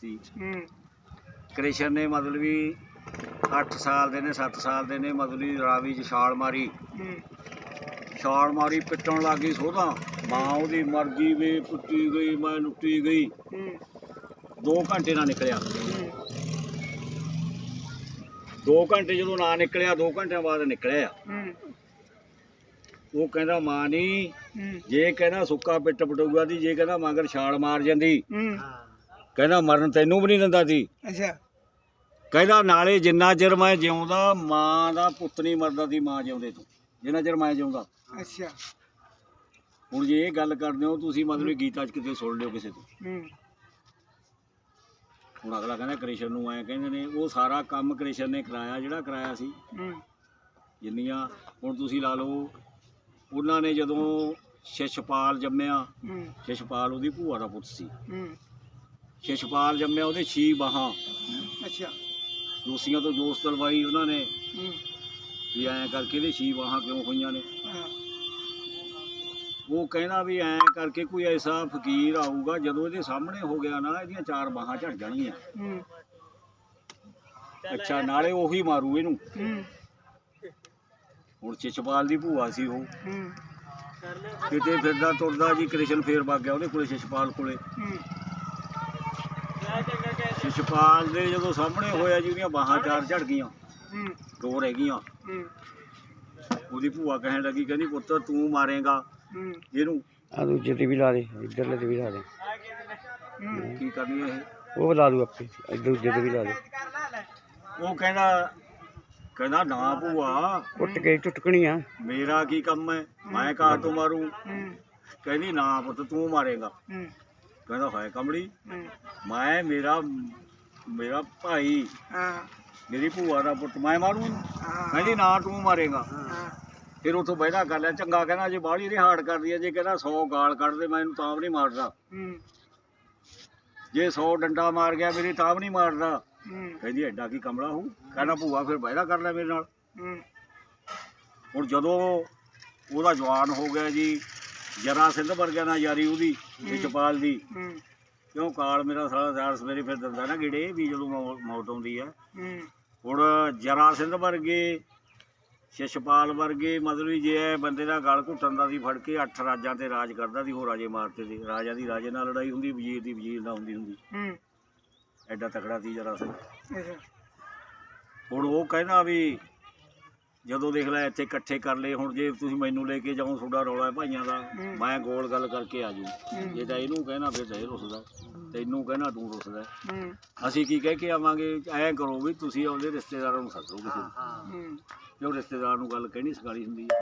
ਸੀ। ਹੂੰ। ਕ੍ਰਿਸ਼ਨ ਨੇ ਮਤਲਬ ਵੀ 8 ਸਾਲ ਦੇ ਨੇ 7 ਸਾਲ ਦੇ ਨੇ ਮਤਲਬ ਵੀ ਰਾਵੀ 'ਚ ਛਾਲ ਮਾਰੀ। ਹੂੰ। ਛਾਲ ਮਾਰੀ ਪਿੱਟਣ ਲੱਗੀ ਸੋਧਾ। ਮਾਂ ਉਹਦੀ ਮਰਜ਼ੀ ਵੇ ਕੁੱਟੀ ਗਈ ਮੈਂ ਲੁੱਟੀ ਗਈ। ਹੂੰ। 2 ਘੰਟੇ ਨਾਲ ਨਿਕਲਿਆ। ਹੂੰ। 2 ਘੰਟੇ ਜਦੋਂ ਨਾ ਨਿਕਲਿਆ 2 ਘੰਟਿਆਂ ਬਾਅਦ ਨਿਕਲਿਆ। ਹੂੰ। ਉਹ ਕਹਿੰਦਾ ਮਾਂ ਨਹੀਂ ਜੇ ਕਹਿੰਦਾ ਸੁੱਕਾ ਪਿੱਟ ਪਟੂਗਾ ਦੀ ਜੇ ਕਹਿੰਦਾ ਮਗਰ ਛਾਲ ਮਾਰ ਜਾਂਦੀ ਹੂੰ। ਕਹਿੰਦਾ ਮਰਨ ਤੈਨੂੰ ਵੀ ਨਹੀਂ ਦਿੰਦਾ ਸੀ। ਅੱਛਾ। ਕਹਿੰਦਾ ਨਾਲੇ ਜਿੰਨਾ ਚਿਰ ਮੈਂ ਜਿਉਂਦਾ ਮਾਂ ਦਾ ਪੁੱਤ ਨਹੀਂ ਮਰਦਾ ਸੀ ਮਾਂ ਜਿਉਂਦੇ ਤੋਂ। ਜਿੰਨਾ ਚਿਰ ਮੈਂ ਜਿਉਂਦਾ। ਅੱਛਾ। ਹੁਣ ਜੇ ਇਹ ਗੱਲ ਕਰਦੇ ਹੋ ਤੁਸੀਂ ਮਤਲਬ ਗੀਤਾ 'ਚ ਕਿਤੇ ਸੁਣ ਲਿਓ ਕਿਸੇ ਤੋਂ। ਹੂੰ। ਹੁਣ ਅਗਲਾ ਕਹਿੰਦਾ ਕ੍ਰਿਸ਼ਨ ਨੂੰ ਐ ਕਹਿੰਦੇ ਨੇ ਉਹ ਸਾਰਾ ਕੰਮ ਕ੍ਰਿਸ਼ਨ ਨੇ ਕਰਾਇਆ ਜਿਹੜਾ ਕਰਾਇਆ ਸੀ। ਹੂੰ। ਜਿੰਨੀਆਂ ਹੁਣ ਤੁਸੀਂ ਲਾ ਲਓ ਉਹਨਾਂ ਨੇ ਜਦੋਂ ਸ਼ਿਸ਼ਪਾਲ ਜੰਮਿਆ ਹੂੰ। ਸ਼ਿਸ਼ਪਾਲ ਉਹਦੀ ਭੂਆ ਦਾ ਪੁੱਤ ਸੀ। ਹੂੰ। ਸ਼ਿਸ਼ਪਾਲ ਜੰਮਿਆ ਉਹਦੇ ਛੀ ਬਾਹਾਂ। ਅੱਛਾ। ਰੂਸੀਆਂ ਤੋਂ ਜੋਸ ਤਲਵਾਈ ਉਹਨਾਂ ਨੇ। ਹੂੰ। ਵੀ ਐਂ ਕਰਕੇ ਇਹਦੇ ਛੀ ਬਾਹਾਂ ਕਿਉਂ ਹੋਈਆਂ ਨੇ? ਹਾਂ। ਉਹ ਕਹਿੰਦਾ ਵੀ ਐਂ ਕਰਕੇ ਕੋਈ ਐਸਾ ਫਕੀਰ ਆਊਗਾ ਜਦੋਂ ਇਹਦੇ ਸਾਹਮਣੇ ਹੋ ਗਿਆ ਨਾ ਇਹਦੀਆਂ ਚਾਰ ਬਾਹਾਂ ਝੜ ਜਾਣਗੀਆਂ। ਹੂੰ। ਅੱਛਾ ਨਾਲੇ ਉਹੀ ਮਾਰੂ ਇਹਨੂੰ। ਹੂੰ। ਹੁਣ ਸ਼ਿਸ਼ਪਾਲ ਦੀ ਭੂਆ ਸੀ ਉਹ। ਹੂੰ। ਕਿਤੇ ਫਿਰਦਾ ਤੁਰਦਾ ਜੀ ਕ੍ਰਿਸ਼ਨ ਫੇਰ ਵਗ ਗਿਆ ਉਹਦੇ ਕੋਲੇ ਸ਼ਿਸ਼ਪਾਲ ਕੋਲੇ। ਹੂੰ। ਸ਼ਿਸ਼ਪਾਲ ਦੇ ਜਦੋਂ ਸਾਹਮਣੇ ਹੋਇਆ ਜੀ ਉਹਦੀਆਂ ਬਾਹਾਂ ਚਾਰ ਝੜ ਗਈਆਂ। ਹੂੰ। ਦੋ ਰਹਿ ਗਈਆਂ। ਹੂੰ। ਉਹਦੀ ਭੂਆ ਕਹਿਣ ਲੱਗੀ ਕਹਿੰਦੀ ਪੁੱਤ ਤੂੰ ਮਾਰੇਗਾ। ਹੂੰ। ਇਹਨੂੰ ਆ ਦੂਜੇ ਤੇ ਵੀ ਲਾ ਦੇ ਇੱਧਰਲੇ ਤੇ ਵੀ ਲਾ ਦੇ। ਹੂੰ। ਕੀ ਕਰਨੀ ਹੈ ਇਹ? ਉਹ ਲਾ ਦੂ ਆਪੇ ਇੱਧਰ ਦੂਜੇ ਤੇ ਵੀ ਲਾ ਦੇ। ਉਹ ਕਹਿੰਦਾ ਕਹਿੰਦਾ ਨਾ ਭੂਆ। ਉੱਟ ਕੇ ਟੁੱਟਕਣੀ ਆ। ਮੇਰਾ ਕੀ ਕੰਮ ਹੈ? ਮੈਂ ਕਹਾ ਤੋਂ ਮਾਰੂ। ਕਹਿੰਦੀ ਨਾ ਪੁੱਤ ਤੂੰ ਮਾਰੇਗਾ। ਹੂੰ। ਕਹਿੰਦਾ ਹਾਏ ਕਮੜੀ ਹੂੰ। ਮੈਂ ਮੇਰਾ ਮੇਰਾ ਭਾਈ ਹਾਂ। ਮੇਰੀ ਭੂਆ ਦਾ ਪੁੱਤ ਮੈਂ ਮਾਰੂ? ਕਹਿੰਦੀ ਨਾ ਤੂੰ ਮਾਰੇਗਾ। ਫਿਰ ਉਥੋਂ ਬਹਿਦਾ ਕਰ ਲਿਆ। ਚੰਗਾ ਕਹਿੰਦਾ ਜੇ ਬਾਹਲੀ ਹਾਰਡ ਕਰਦੀ ਹੈ। ਜੇ ਕਹਿੰਦਾ 100 ਗਾਲ ਕੱਢਦੇ ਮੈਂ ਇਹਨੂੰ ਤਾਂ ਵੀ ਨਹੀਂ ਮਾਰਦਾ। ਜੇ 100 ਡੰਡਾ ਮਾਰ ਗਿਆ ਮੇਰੀ ਤਾਂ ਵੀ ਨਹੀਂ ਮਾਰਦਾ। ਕਹਿੰਦੀ ਐਡਾ ਕੀ ਕਮਲਾ ਹੂੰ ਕਹਿੰਦਾ ਭੂਆ ਫਿਰ ਬਹਿਦਾ ਕਰ ਲੈ ਮੇਰੇ ਨਾਲ। ਹੂੰ। ਹੁਣ ਜਦੋਂ ਉਹਦਾ ਜਵਾਨ ਹੋ ਗਿਆ ਜੀ ਜਰਾ ਸਿੰਧ ਵਰਗਿਆ ਨਾਲ ਯਾਰੀ ਉਹਦੀ ਵਿਚਪਾਲ ਦੀ। ਹੂੰ। ਕਿਉਂ ਕਾਲ ਮੇਰਾ ਸਾਰਾ ਸਾਰ ਸਵੇਰੇ ਫਿਰ ਦਿੰਦਾ ਨਾ ਗਿੜੇ ਵੀ ਜਦੋਂ ਮੌ- ਮੌਤ ਆਉਂਦੀ ਹੂੰ। ਹੁਣ ਜਰਾ ਸਿੰਧ ਵਰਗੇ ਸ਼ਿਸ਼ਪਾਲ ਵਰਗੇ ਮਤਲਬ ਵੀ ਜੇ ਇਹ ਬੰਦੇ ਦਾ ਗਲ ਘੁੱਟਣ ਦਾ ਸੀ ਫੜ ਕੇ ਅੱਠ ਰਾਜਾਂ ਤੇ ਰਾਜ ਕਰਦਾ ਸੀ ਉਹ ਰਾਜੇ ਮਾਰਤੇ ਸੀ। ਰਾਜਾ ਦੀ ਰਾਜੇ ਨਾਲ ਲੜਾਈ ਹੁੰਦੀ ਵਜ਼ੀਰ ਦੀ ਵਜ਼ੀਰ ਨਾਲ ਹੁੰਦੀ ਹੁੰਦੀ। ਹੂੰ। ਐਡਾ ਤਕੜਾ ਸੀ ਜਰਾ ਸਿੰਘ। ਅੱਛਾ। ਹੁਣ ਉਹ ਕਹਿੰਦਾ ਵੀ ਜਦੋਂ ਦੇਖ ਲੈ ਇੱਥੇ ਇਕੱਠੇ ਕਰ ਲਏ ਹੁਣ ਜੇ ਤੁਸੀਂ ਮੈਨੂੰ ਲੈ ਕੇ ਜਾਓ ਤੁਹਾਡਾ ਰੌਲਾ ਹੈ ਭਾਈਆਂ ਦਾ। ਮੈਂ ਗੋਲ ਗੱਲ ਕਰਕੇ ਆ ਜੂ। ਜੇ ਤਾਂ ਇਹਨੂੰ ਕਹਿਣਾ ਫਿਰ ਤਾਂ ਇਹ ਰੁੱਸਦਾ ਤੈਨੂੰ ਕਹਿਣਾ ਤੂੰ ਰੁੱਸਦਾ ਅਸੀਂ ਕੀ ਕਹਿ ਕੇ ਆਵਾਂਗੇ? ਐਂ ਕਰੋ ਵੀ ਤੁਸੀਂ ਆਪਦੇ ਰਿਸ਼ਤੇਦਾਰਾਂ ਨੂੰ ਸੱਦ ਕਿਸੇ ਜੋ ਰਿਸ਼ਤੇਦਾਰ ਨੂੰ ਗੱਲ ਕਹਿਣੀ ਸਿਖਾਲੀ ਹੁੰਦੀ ਹੈ।